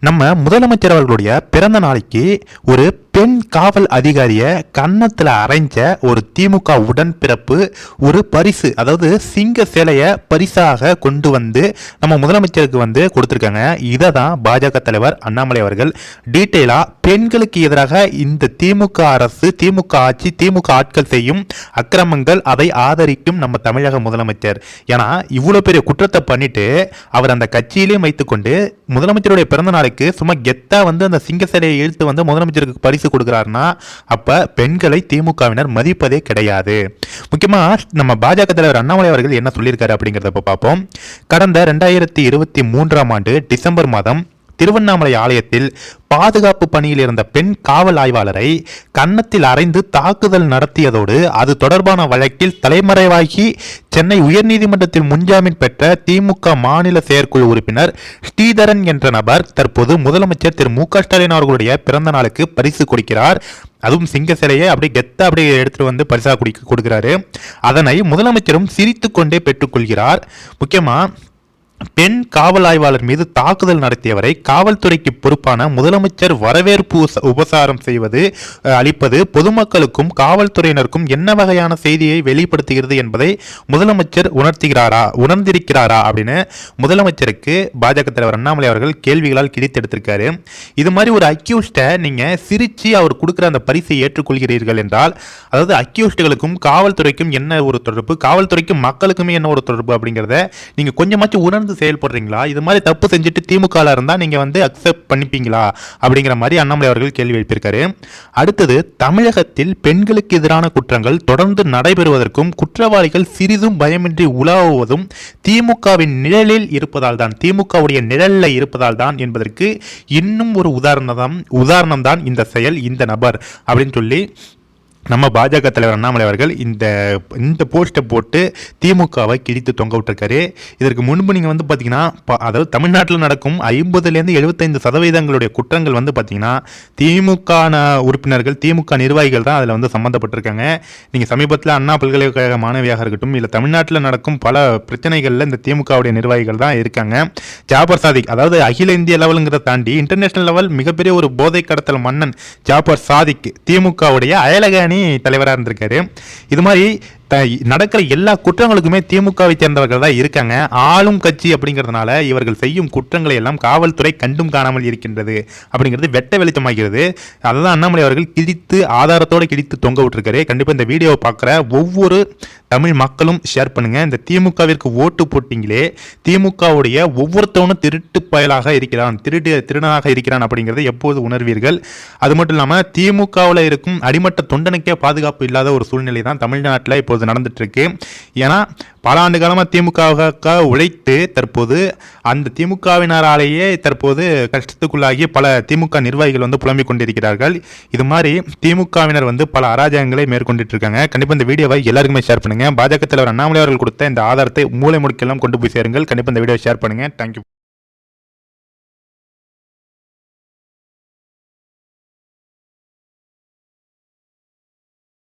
நம்ம முதலமைச்சர் அவர்களுடைய பிறந்த நாளைக்கு ஒரு பெண் காவல் அதிகாரிய கன்னத்தில் அரைஞ்ச ஒரு திமுக உடன்பிறப்பு ஒரு பரிசு அதாவது சிங்க சேலையை பரிசாக கொண்டு வந்து நம்ம முதலமைச்சருக்கு வந்து கொடுத்துருக்காங்க. இதை தான் பாஜக தலைவர் அண்ணாமலை அவர்கள் டீட்டெயிலாக பெண்களுக்கு எதிராக இந்த திமுக அரசு திமுக ஆட்சி திமுக ஆட்கள் செய்யும் அக்கிரமங்கள் அதை ஆதரிக்கும் நம்ம தமிழக முதலமைச்சர். ஏன்னா இவ்வளோ பெரிய குற்றத்தை பண்ணிட்டு அவர் அந்த கட்சியிலே வைத்துக்கொண்டு முதலமைச்சருடைய பிறந்த நாளுக்கு சும்மா கெத்தா வந்து அந்த சிங்க சிலையை இழுத்து வந்து முதலமைச்சருக்கு பரிசு கொடுக்குறாருன்னா அப்ப பெண்களை திமுகவினர் மதிப்பதே கிடையாது. முக்கியமா நம்ம பாஜக தலைவர் அண்ணாமலை அவர்கள் என்ன சொல்லியிருக்காரு அப்படிங்கிறத பார்ப்போம். கடந்த ரெண்டாயிரத்தி இருபத்தி மூன்றாம் ஆண்டு டிசம்பர் மாதம் திருவண்ணாமலை ஆலயத்தில் பாதுகாப்பு பணியில் இருந்த பெண் காவல் ஆய்வாளரை கன்னத்தில் அறைந்து தாக்குதல் நடத்தியதோடு அது தொடர்பான வழக்கில் தலைமறைவாகி சென்னை உயர்நீதிமன்றத்தில் முன்ஜாமீன் பெற்ற திமுக மாநில செயற்குழு உறுப்பினர் ஸ்ரீதரன் என்ற நபர் தற்போது முதலமைச்சர் திரு மு க ஸ்டாலின் அவர்களுடைய பிறந்த நாளுக்கு பரிசு கொடுக்கிறார். அதுவும் சிங்க சிலையை அப்படியே கெத்த அப்படியே எடுத்துட்டு வந்து பரிசாக குடி கொடுக்கிறாரு. அதனை முதலமைச்சரும் சிரித்து கொண்டே பெற்றுக்கொள்கிறார். முக்கியமாக பெண் காவல் ஆய்வாளர் மீது தாக்குதல் நடத்தியவரை காவல்துறைக்கு பொறுப்பான முதலமைச்சர் வரவேற்பு உபசாரம் செய்வது அளிப்பது பொதுமக்களுக்கும் காவல்துறையினருக்கும் என்ன வகையான செய்தியை வெளிப்படுத்துகிறது என்பதை முதலமைச்சர் உணர்த்துகிறாரா உணர்ந்திருக்கிறாரா அப்படின்னு முதலமைச்சருக்கு பாஜக தலைவர் அண்ணாமலை அவர்கள் கேள்விகளால் கிழித்தெடுத்திருக்காரு இது மாதிரி ஒரு அக்யூஸ்டை நீங்க சிரிச்சு அவர் கொடுக்குற அந்த பரிசை ஏற்றுக்கொள்கிறீர்கள் என்றால் அதாவது அக்யூஸ்டுகளுக்கும் காவல்துறைக்கும் என்ன ஒரு தொடர்பு காவல்துறைக்கும் மக்களுக்குமே என்ன ஒரு தொடர்பு அப்படிங்கிறத நீங்க கொஞ்சமாச்சும் உணர்ந்து செயல்படுறீங்களா? இது மாதிரி தப்பு செஞ்சுட்டு திமுகவில் இருந்தால் நீங்க வந்து அக்செப்ட் பண்ணிப்பீங்களா? அப்படிங்கிற மாதிரி அண்ணாமலை அவர்கள் கேள்வி எழுப்பியிருக்காரு. அடுத்தது தமிழகத்தில் பெண்களுக்கு எதிரான குற்றங்கள் தொடர்ந்து நடைபெறுவதற்கும் குற்றவாளிகள் சிறிதும் பயமின்றி உலாவுவதும் திமுகவின் நிழலில் இருப்பதால் தான் திமுகவுடைய நிழலில் இருப்பதால் தான் என்பதற்கு இன்னும் ஒரு உதாரணம் உதாரணம் தான் இந்த செயல் இந்த நபர் அப்படின்னு சொல்லி நம்ம பாஜக தலைவர் அண்ணாமலை அவர்கள் இந்த இந்த போஸ்ட்டை போட்டு திமுகவை கிழித்து தொங்க விட்டுருக்காரு. இதற்கு முன்பு நீங்கள் வந்து பார்த்தீங்கன்னா ப- அதாவது தமிழ்நாட்டில் நடக்கும் ஐம்பதுலேருந்து எழுபத்தைந்து சதவீதங்களுடைய குற்றங்கள் வந்து பார்த்தீங்கன்னா திமுக உறுப்பினர்கள் திமுக நிர்வாகிகள் தான் அதில் வந்து சம்மந்தப்பட்டிருக்காங்க நீங்கள் சமீபத்தில் அண்ணா பல்கலைக்கழக மாணவியாக இருக்கட்டும் இல்லை தமிழ்நாட்டில் நடக்கும் பல பிரச்சனைகளில் இந்த திமுகவுடைய நிர்வாகிகள் தான் இருக்காங்க. ஜாபர் சாதிக் அதாவது அகில இந்திய லெவலுங்கிறத தாண்டி இன்டர்நேஷனல் லெவல் மிகப்பெரிய ஒரு போதை கடத்தல் மன்னன் ஜாபர் சாதிக் திமுகவுடைய அயலக அணி தலைவராக இருந்திருக்காரு. இது மாதிரி நடக்கிற எல்லா குற்றங்களுக்குமே திமுகவை சேர்ந்தவர்கள் தான் இருக்காங்க. ஆளும் கட்சி அப்படிங்கிறதுனால இவர்கள் செய்யும் குற்றங்களை எல்லாம் காவல்துறை கண்டும் காணாமல் இருக்கின்றது அப்படிங்கிறது வெட்ட வெளிச்சமாகிறது. அதை தான் அண்ணாமலை அவர்கள் கிழித்து ஆதாரத்தோடு கிழித்து தொங்க விட்டுருக்காரு. கண்டிப்பாக இந்த வீடியோவை பார்க்குற ஒவ்வொரு தமிழ் மக்களும் ஷேர் பண்ணுங்க. இந்த திமுகவிற்கு ஓட்டு போட்டிங்களே திமுகவுடைய ஒவ்வொருத்தவனும் திருட்டு பயலாக இருக்கிறான் திருட்டு திருடனாக இருக்கிறான் அப்படிங்கிறத எப்போது உணர்வீர்கள்? அது மட்டும் இல்லாமல் திமுகவில் இருக்கும் அடிமட்ட தொண்டனுக்கே பாதுகாப்பு இல்லாத ஒரு சூழ்நிலை தான் தமிழ்நாட்டில் இப்போது தற்போது நடந்துட்டுருக்கு. ஏன்னா பல ஆண்டு காலமாக திமுகவுக்காக உழைத்து தற்போது அந்த திமுகவினராலேயே தற்போது கஷ்டத்துக்குள்ளாகி பல திமுக நிர்வாகிகள் வந்து புலம்பிக் கொண்டிருக்கிறார்கள். இது மாதிரி திமுகவினர் வந்து பல அராஜகங்களை மேற்கொண்டுட்டு இருக்காங்க கண்டிப்பாக இந்த வீடியோவை எல்லாருக்குமே ஷேர் பண்ணுங்கள் பாஜக தலைவர் அண்ணாமலை அவர்கள் கொடுத்த இந்த ஆதாரத்தை மூளை முடுக்கெல்லாம் கொண்டு போய் சேருங்கள். கண்டிப்பாக இந்த வீடியோ ஷேர் பண்ணுங்க. தேங்க்யூ